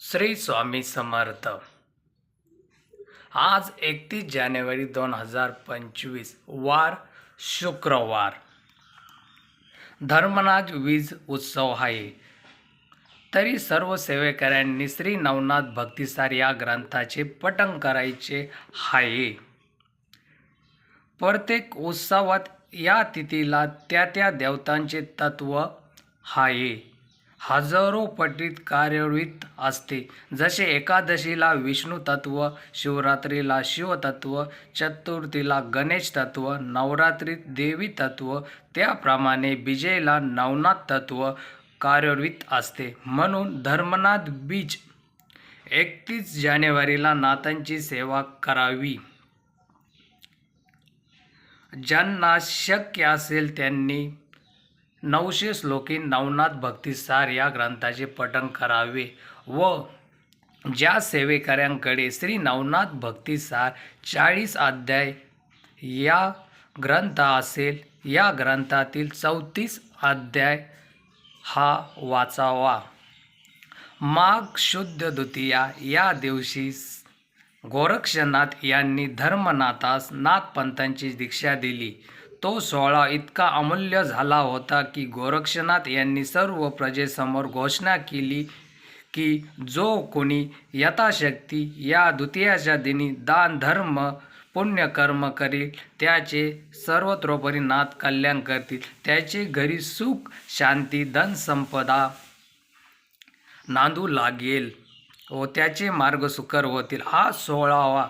श्री स्वामी समर्थ. आज एकतीस जानेवारी दोन हजार पंचवीस वार शुक्रवार. धर्मनाथ वीज उत्सव आहे. तरी सर्व सेवेकऱ्यांनी श्री नवनाथ भक्तिसार या ग्रंथाचे पठण करायचे आहे. प्रत्येक उत्सवात या तिथीला त्या त्या देवतांचे तत्व आहे. हजारो पटीत कार्यान्वित असते. जसे एकादशीला विष्णू तत्व शिवरात्रीला शिवतत्व चतुर्थीला गणेश तत्व नवरात्रीत देवी तत्व त्याप्रमाणे विजयला नवनाथ तत्व कार्यान्वित असते. म्हणून धर्मनाथ बीज एकतीस जानेवारीला नाथांची सेवा करावी. ज्यांना शक्य असेल त्यांनी नऊशे श्लोकी नवनाथ भक्तिसार या ग्रंथाचे पठण करावे व ज्या सेवेकऱ्यांकडे श्री नवनाथ भक्तिसार चाळीस अध्याय या ग्रंथ असेल या ग्रंथातील चौतीस अध्याय हा वाचावा. माघ शुद्ध द्वितीया या दिवशी गोरक्षनाथ यांनी धर्मनाथास नाथपंथांची दीक्षा दिली. तो सोहळा इतका अमूल्य झाला होता की गोरक्षनाथ यांनी सर्व प्रजेसमोर घोषणा केली की जो कोणी यथाशक्ती या द्वितीयाच्या दिनी दान धर्म पुण्यकर्म करील त्याचे सर्वत्रोपरी नाथ कल्याण करतील. त्याचे घरी सुख शांती धनसंपदा नांदू लागेल व त्याचे मार्ग सुकर होतील. हा सोहळावा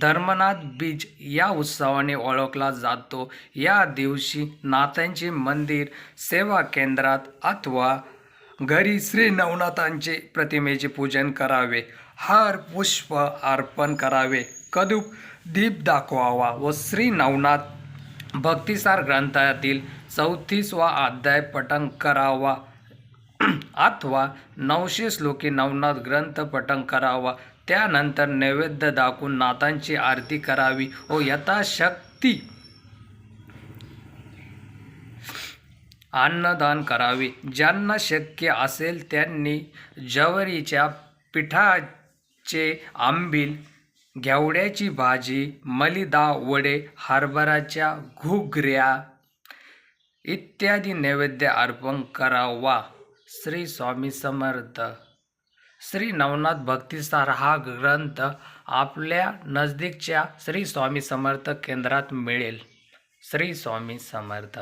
धर्मनाथ बीज या उत्सवाने ओळखला जातो. या दिवशी नाथांचे मंदिर सेवा केंद्रात अथवा घरी श्री नवनाथांचे प्रतिमेचे पूजन करावे. हार पुष्प अर्पण करावे. कदूप दीप दाखवावा व श्री नवनाथ भक्तिसार ग्रंथातील चौतीसवा अध्याय पठण करावा. अथवा नऊशे श्लोके नवनाथ ग्रंथ पठण करावा. त्यानंतर नैवेद्य दाखवून नाथांची आरती करावी. व यथाशक्ती. अन्नदान करावे. ज्यांना शक्य असेल त्यांनी जवरीच्या पिठाचे आंबील घेवड्याची भाजी मलिदा वडे हरभराच्या घुगऱ्या इत्यादी नैवेद्य अर्पण करावा. श्री स्वामी समर्थ. श्री नवनाथ भक्तिसार हा ग्रंथ आपल्या नजदीकच्या श्री स्वामी समर्थ केंद्रात मिळेल. श्री स्वामी समर्थ.